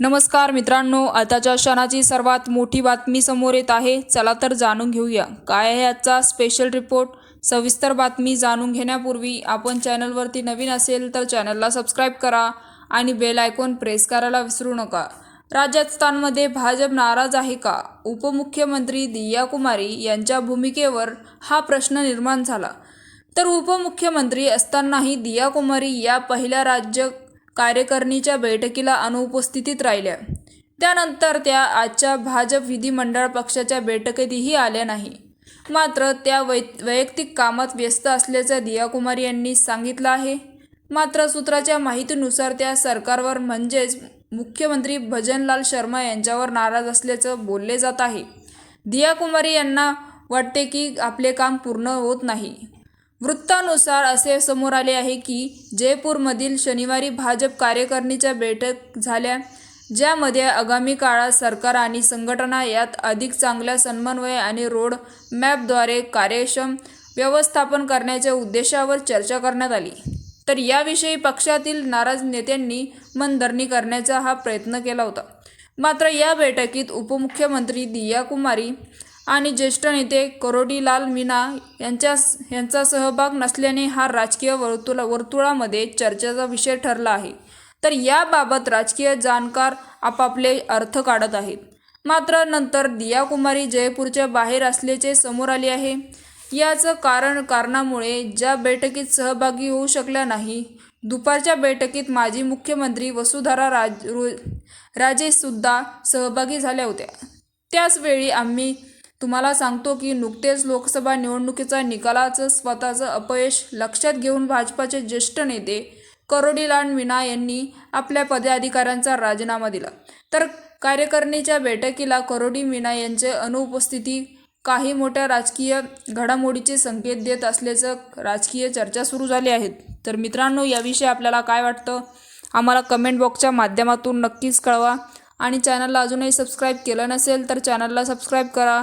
नमस्कार मित्रांनो आताच्या क्षणाची सर्वात मोठी बातमी समोर येत आहे. चला तर जाणून घेऊया. काय आहे आजचा स्पेशल रिपोर्ट सविस्तर बातमी जाणून घेण्यापूर्वी आपण चॅनलवरती नवीन असेल तर चॅनलला सबस्क्राईब करा आणि बेल आयकॉन प्रेस करायला विसरू नका. राजस्थानमध्ये भाजप नाराज आहे का? उपमुख्यमंत्री दिया कुमारी यांच्या भूमिकेवर हा प्रश्न निर्माण झाला. तर उपमुख्यमंत्री असतानाही दिया कुमारी या पहिल्या राज्य कार्यकारिणीच्या बैठकीला अनुपस्थितीत राहिल्या. त्यानंतर त्या आजच्या भाजप विधिमंडळ पक्षाच्या बैठकीतही आल्या नाही. मात्र त्या वै वैयक्तिक कामात व्यस्त असल्याचं दियाकुमारी यांनी सांगितलं आहे. मात्र सूत्राच्या माहितीनुसार त्या सरकारवर म्हणजेच मुख्यमंत्री भजनलाल शर्मा यांच्यावर नाराज असल्याचं बोलले जात आहे. दिया कुमारी यांना वाटते की आपले काम पूर्ण होत नाही. वृत्तानुसार असे समोर आले आहे की जयपूरमधील शनिवारी भाजप कार्यकारिणीच्या बैठक झाल्या ज्यामध्ये आगामी काळात सरकार आणि संघटना यात अधिक चांगल्या समन्वय आणि रोड मॅपद्वारे कार्यक्षम व्यवस्थापन करण्याच्या उद्देशावर चर्चा करण्यात आली. तर याविषयी पक्षातील नाराज नेत्यांनी मनधरणी करण्याचा हा प्रयत्न केला होता. मात्र या बैठकीत उपमुख्यमंत्री दिया कुमारी आणि ज्येष्ठ नेते करोडीलाल मीना यांच्या यांचा सहभाग नसल्याने हा राजकीय वर्तुळा वर्तुळामध्ये चर्चेचा विषय ठरला आहे. तर याबाबत राजकीय जाणकार आपापले अर्थ काढत आहेत. मात्र नंतर दिया कुमारी जयपूरच्या बाहेर असल्याचे समोर आले आहे. याचं कारण कारणामुळे ज्या बैठकीत सहभागी होऊ शकल्या नाही दुपारच्या बैठकीत माजी मुख्यमंत्री वसुधारा राज रो राजेसुद्धा सहभागी झाल्या होत्या. त्याचवेळी आम्ही तुम्हाला सांगतो की नुकतेच लोकसभा निवडणुकीचा निकालाचं स्वतःचं अपयश लक्षात घेऊन भाजपाचे ज्येष्ठ नेते करोडीलाल मीना यांनी आपल्या पदाधिकाऱ्यांचा राजीनामा दिला. तर कार्यकारिणीच्या बैठकीला करोडी मीना यांचे अनुपस्थिती काही मोठ्या राजकीय घडामोडीचे संकेत देत असल्याचं राजकीय चर्चा सुरू झाली आहेत तर मित्रांनो याविषयी आपल्याला काय वाटतं? आम्हाला कमेंट बॉक्सच्या माध्यमातून नक्कीच कळवा. आणि चॅनलला अजूनही सबस्क्राईब केलं नसेल तर चॅनलला सबस्क्राईब करा.